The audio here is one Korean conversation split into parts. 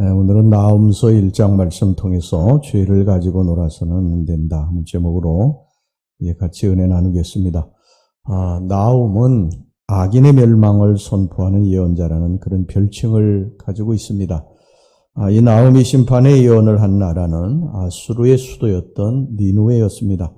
예, 오늘은 나음서 1장 말씀 통해서 죄를 가지고 놀아서는 안 된다 하는 제목으로 예, 같이 은혜 나누겠습니다. 아, 나움은 악인의 멸망을 선포하는 예언자라는 그런 별칭을 가지고 있습니다. 아, 이 나움이 심판의 예언을 한 나라는 아수르의 수도였던 니누웨였습니다.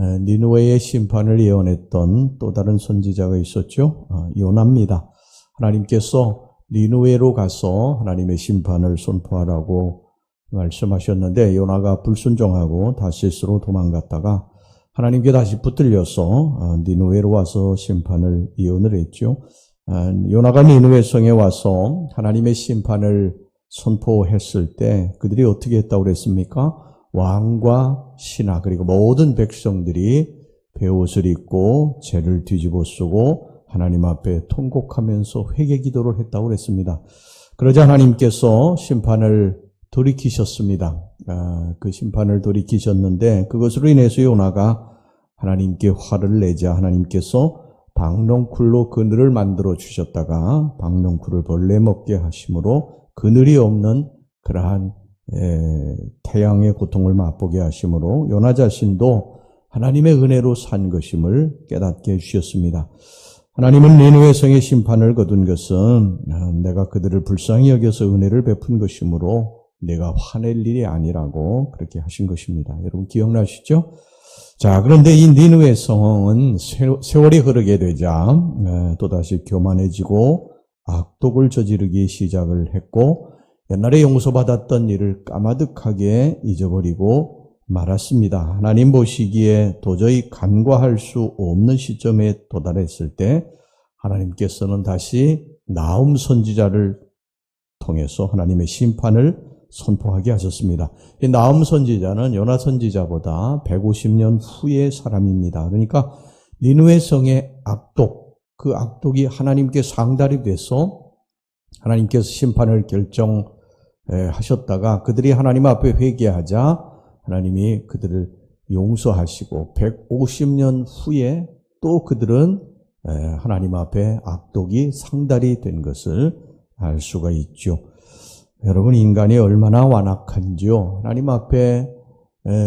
에, 니누웨의 심판을 예언했던 또 다른 선지자가 있었죠. 아, 요나입니다. 하나님께서 니누웨로 가서 하나님의 심판을 선포하라고 말씀하셨는데 요나가 불순종하고 다시스로 도망갔다가 하나님께 다시 붙들려서 어, 니누웨로 와서 심판을 예언을 했죠. 아, 요나가 니누웨 성에 와서 하나님의 심판을 선포했을 때 그들이 어떻게 했다고 그랬습니까? 왕과 신하 그리고 모든 백성들이 베옷을 입고 죄를 뒤집어 쓰고 하나님 앞에 통곡하면서 회개 기도를 했다고 그랬습니다. 그러자 하나님께서 심판을 돌이키셨습니다. 아, 그 심판을 돌이키셨는데 그것으로 인해서 요나가 하나님께 화를 내자 하나님께서 박농쿨로 그늘을 만들어 주셨다가 박농쿨을 벌레 먹게 하심으로 그늘이 없는 그러한 에, 태양의 고통을 맛보게 하심으로 요나 자신도 하나님의 은혜로 산 것임을 깨닫게 해주셨습니다. 하나님은 니누의 성의 심판을 거둔 것은 아, 내가 그들을 불쌍히 여겨서 은혜를 베푼 것이므로 내가 화낼 일이 아니라고 그렇게 하신 것입니다. 여러분 기억나시죠? 자, 그런데 이 니누의 성은 세월이 흐르게 되자 에, 또다시 교만해지고 악독을 저지르기 시작을 했고 옛날에 용서받았던 일을 까마득하게 잊어버리고 말았습니다. 하나님 보시기에 도저히 간과할 수 없는 시점에 도달했을 때 하나님께서는 다시 나움 선지자를 통해서 하나님의 심판을 선포하게 하셨습니다. 이 나움 선지자는 요나 선지자보다 150년 후의 사람입니다. 그러니까 니누의 성의 악독, 그 악독이 하나님께 상달이 돼서 하나님께서 심판을 결정하셨다가 그들이 하나님 앞에 회개하자 하나님이 그들을 용서하시고 150년 후에 또 그들은 하나님 앞에 악독이 상달이 된 것을 알 수가 있죠. 여러분 인간이 얼마나 완악한지요. 하나님 앞에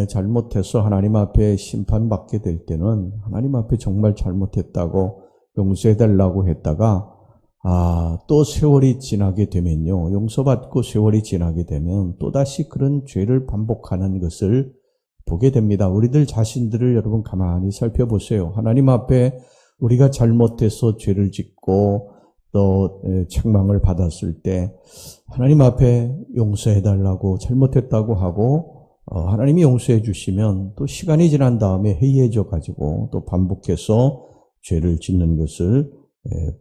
잘못해서 하나님 앞에 심판받게 될 때는 하나님 앞에 정말 잘못했다고 용서해달라고 했다가 아, 또 세월이 지나게 되면요. 용서받고 세월이 지나게 되면 또다시 그런 죄를 반복하는 것을 보게 됩니다. 우리들 자신들을 여러분 가만히 살펴보세요. 하나님 앞에 우리가 잘못해서 죄를 짓고 또 책망을 받았을 때 하나님 앞에 용서해달라고 잘못했다고 하고 어, 하나님이 용서해 주시면 또 시간이 지난 다음에 해이해져 가지고 또 반복해서 죄를 짓는 것을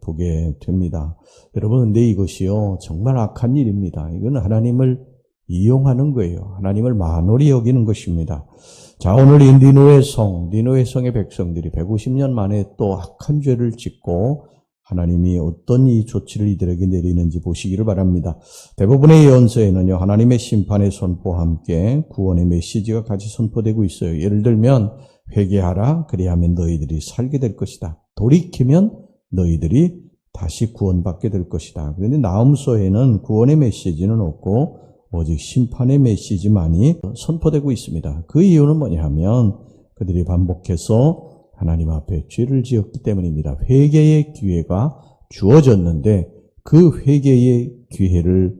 보게 됩니다. 여러분, 근데 이것이요, 정말 악한 일입니다. 이건 하나님을 이용하는 거예요. 하나님을 만홀히 여기는 것입니다. 자, 오늘 이 니노의 성, 니노의 성의 백성들이 150년 만에 또 악한 죄를 짓고 하나님이 어떤 이 조치를 이들에게 내리는지 보시기를 바랍니다. 대부분의 예언서에는요, 하나님의 심판의 선포와 함께 구원의 메시지가 같이 선포되고 있어요. 예를 들면, 회개하라, 그리하면 너희들이 살게 될 것이다. 돌이키면 너희들이 다시 구원받게 될 것이다. 그런데 나음서에는 구원의 메시지는 없고 오직 심판의 메시지만이 선포되고 있습니다. 그 이유는 뭐냐 하면 그들이 반복해서 하나님 앞에 죄를 지었기 때문입니다. 회개의 기회가 주어졌는데 그 회개의 기회를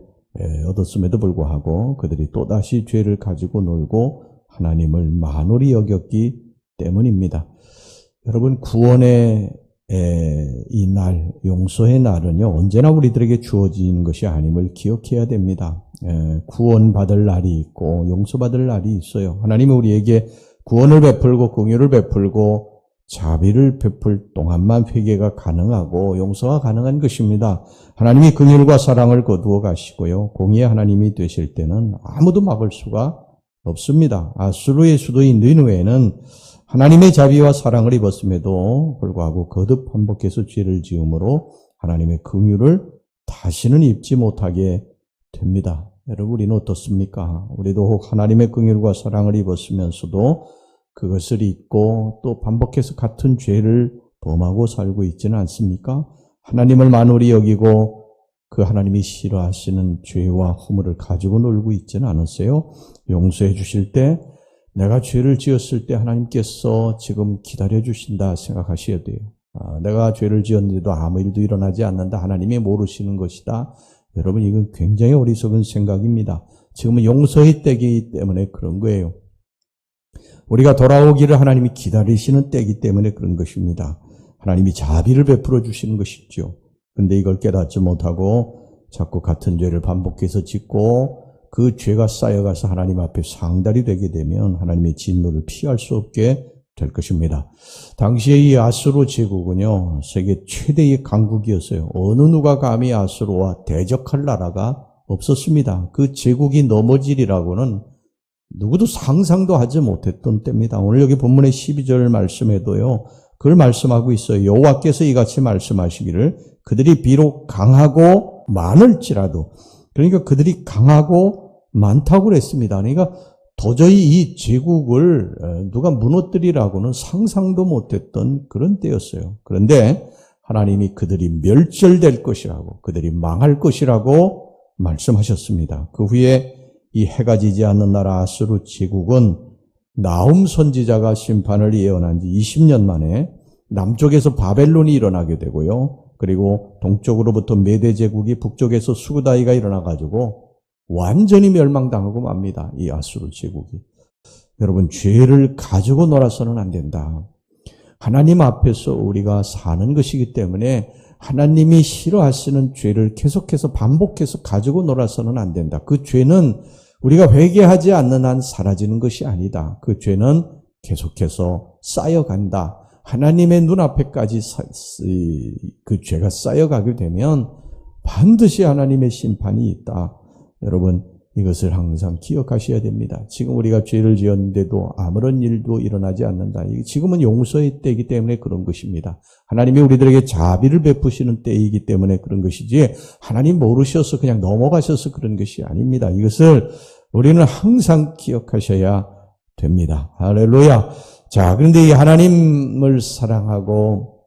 얻었음에도 불구하고 그들이 또다시 죄를 가지고 놀고 하나님을 만홀히 여겼기 때문입니다. 여러분 구원의 이 날, 용서의 날은요, 언제나 우리들에게 주어진 것이 아님을 기억해야 됩니다. 구원받을 날이 있고, 용서받을 날이 있어요. 하나님은 우리에게 구원을 베풀고, 공유를 베풀고, 자비를 베풀 동안만 회개가 가능하고, 용서가 가능한 것입니다. 하나님이 긍휼과 사랑을 거두어 가시고요, 공의의 하나님이 되실 때는 아무도 막을 수가 없습니다. 아수르의 수도인 느누에는 하나님의 자비와 사랑을 입었음에도 불구하고 거듭 반복해서 죄를 지음으로 하나님의 긍휼을 다시는 입지 못하게 됩니다. 여러분 우리는 어떻습니까? 우리도 하나님의 긍휼과 사랑을 입었으면서도 그것을 잊고 또 반복해서 같은 죄를 범하고 살고 있지는 않습니까? 하나님을 만홀히 여기고 그 하나님이 싫어하시는 죄와 허물을 가지고 놀고 있지는 않으세요. 용서해 주실 때 내가 죄를 지었을 때 하나님께서 지금 기다려 주신다 생각하셔야 돼요. 아, 내가 죄를 지었는데도 아무 일도 일어나지 않는다. 하나님이 모르시는 것이다. 여러분 이건 굉장히 어리석은 생각입니다. 지금은 용서의 때이기 때문에 그런 거예요. 우리가 돌아오기를 하나님이 기다리시는 때이기 때문에 그런 것입니다. 하나님이 자비를 베풀어 주시는 것이죠. 근데 이걸 깨닫지 못하고 자꾸 같은 죄를 반복해서 짓고 그 죄가 쌓여가서 하나님 앞에 상달이 되게 되면 하나님의 진노를 피할 수 없게 될 것입니다. 당시에 이 아수르 제국은요, 세계 최대의 강국이었어요. 어느 누가 감히 아수르와 대적할 나라가 없었습니다. 그 제국이 넘어지리라고는 누구도 상상도 하지 못했던 때입니다. 오늘 여기 본문의 12절 말씀에도요, 그걸 말씀하고 있어요. 여호와께서 이같이 말씀하시기를 그들이 비록 강하고 많을지라도 그러니까 그들이 강하고 많다고 그랬습니다. 그러니까 도저히 이 제국을 누가 무너뜨리라고는 상상도 못했던 그런 때였어요. 그런데 하나님이 그들이 멸절될 것이라고, 그들이 망할 것이라고 말씀하셨습니다. 그 후에 이 해가 지지 않는 나라 아수르 제국은 나움 선지자가 심판을 예언한 지 20년 만에 남쪽에서 바벨론이 일어나게 되고요. 그리고 동쪽으로부터 메대 제국이 북쪽에서 수구다이가 일어나 가지고 완전히 멸망당하고 맙니다. 이 아수르 제국이. 여러분 죄를 가지고 놀아서는 안 된다. 하나님 앞에서 우리가 사는 것이기 때문에 하나님이 싫어하시는 죄를 계속해서 반복해서 가지고 놀아서는 안 된다. 그 죄는 우리가 회개하지 않는 한 사라지는 것이 아니다. 그 죄는 계속해서 쌓여간다. 하나님의 눈앞에까지 그 죄가 쌓여가게 되면 반드시 하나님의 심판이 있다. 여러분, 이것을 항상 기억하셔야 됩니다. 지금 우리가 죄를 지었는데도 아무런 일도 일어나지 않는다. 지금은 용서의 때이기 때문에 그런 것입니다. 하나님이 우리들에게 자비를 베푸시는 때이기 때문에 그런 것이지 하나님 모르셔서 그냥 넘어가셔서 그런 것이 아닙니다. 이것을 우리는 항상 기억하셔야 됩니다. 할렐루야. 자, 그런데 이 하나님을 사랑하고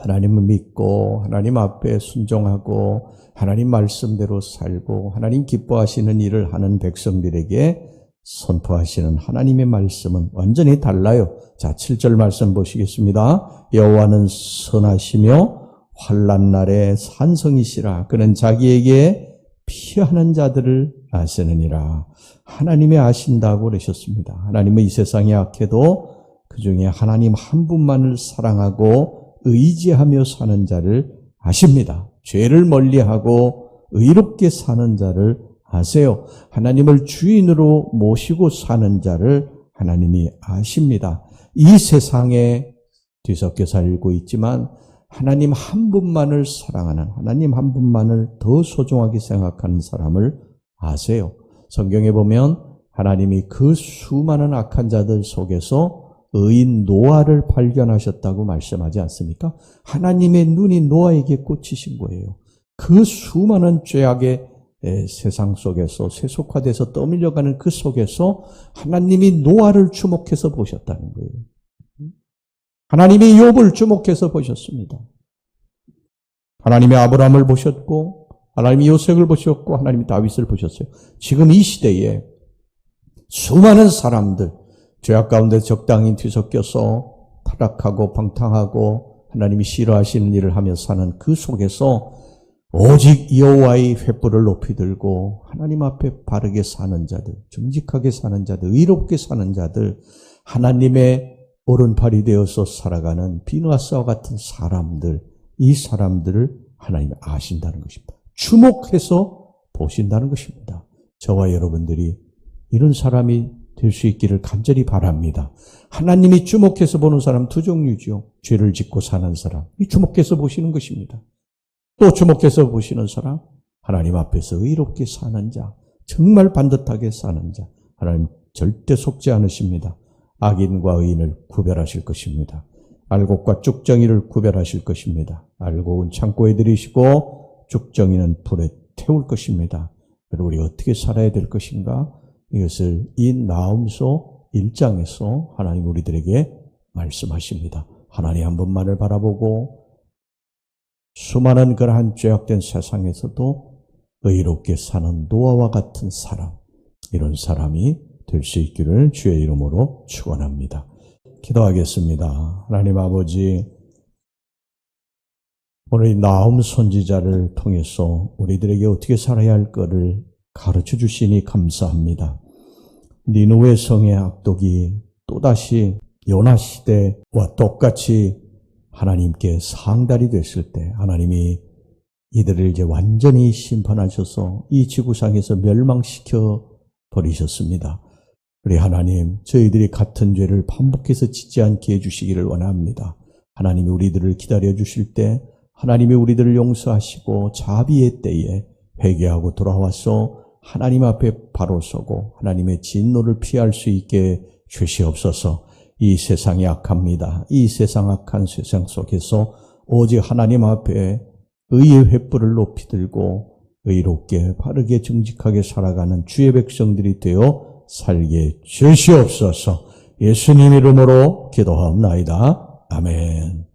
하나님을 믿고 하나님 앞에 순종하고 하나님 말씀대로 살고 하나님 기뻐하시는 일을 하는 백성들에게 선포하시는 하나님의 말씀은 완전히 달라요. 자, 7절 말씀 보시겠습니다. 여호와는 선하시며 환란 날에 산성이시라. 그는 자기에게 피하는 자들을 아시느니라. 하나님이 아신다고 그러셨습니다. 하나님은 이 세상에 악해도 그 중에 하나님 한 분만을 사랑하고 의지하며 사는 자를 아십니다. 죄를 멀리하고 의롭게 사는 자를 아세요. 하나님을 주인으로 모시고 사는 자를 하나님이 아십니다. 이 세상에 뒤섞여 살고 있지만 하나님 한 분만을 사랑하는 하나님 한 분만을 더 소중하게 생각하는 사람을 아세요. 성경에 보면 하나님이 그 수많은 악한 자들 속에서 의인 노아를 발견하셨다고 말씀하지 않습니까? 하나님의 눈이 노아에게 꽂히신 거예요. 그 수많은 죄악의 세상 속에서 세속화돼서 떠밀려가는 그 속에서 하나님이 노아를 주목해서 보셨다는 거예요. 하나님이 욥을 주목해서 보셨습니다. 하나님이 아브라함을 보셨고 하나님이 요셉을 보셨고 하나님이 다윗을 보셨어요. 지금 이 시대에 수많은 사람들 죄악 가운데 적당히 뒤섞여서 타락하고 방탕하고 하나님이 싫어하시는 일을 하며 사는 그 속에서 오직 여호와의 횃불을 높이 들고 하나님 앞에 바르게 사는 자들, 정직하게 사는 자들, 의롭게 사는 자들, 하나님의 오른팔이 되어서 살아가는 비누아스와 같은 사람들, 이 사람들을 하나님이 아신다는 것입니다. 주목해서 보신다는 것입니다. 저와 여러분들이 이런 사람이 될 수 있기를 간절히 바랍니다. 하나님이 주목해서 보는 사람 두 종류죠. 죄를 짓고 사는 사람. 이 주목해서 보시는 것입니다. 또 주목해서 보시는 사람, 하나님 앞에서 의롭게 사는 자, 정말 반듯하게 사는 자. 하나님 절대 속지 않으십니다. 악인과 의인을 구별하실 것입니다. 알곡과 쭉정이를 구별하실 것입니다. 알곡은 창고에 들이시고 죽정이는 불에 태울 것입니다. 그리고 우리 어떻게 살아야 될 것인가? 이것을 이 나음서 1장에서 하나님 우리들에게 말씀하십니다. 하나님 한 분만을 바라보고 수많은 그러한 죄악된 세상에서도 의롭게 사는 노아와 같은 사람, 이런 사람이 될 수 있기를 주의 이름으로 축원합니다. 기도하겠습니다. 하나님 아버지, 오늘 이 나움 선지자를 통해서 우리들에게 어떻게 살아야 할 것을 가르쳐 주시니 감사합니다. 니누의 성의 악독이 또다시 요나 시대와 똑같이 하나님께 상달이 됐을 때 하나님이 이들을 이제 완전히 심판하셔서 이 지구상에서 멸망시켜 버리셨습니다. 우리 하나님, 저희들이 같은 죄를 반복해서 짓지 않게 해주시기를 원합니다. 하나님이 우리들을 기다려 주실 때 하나님이 우리들을 용서하시고 자비의 때에 회개하고 돌아와서 하나님 앞에 바로 서고 하나님의 진노를 피할 수 있게 주시옵소서. 이 세상이 악합니다. 이 세상 악한 세상 속에서 오직 하나님 앞에 의의 횃불을 높이 들고 의롭게 바르게 정직하게 살아가는 주의 백성들이 되어 살게 주시옵소서. 예수님 이름으로 기도하옵나이다. 아멘.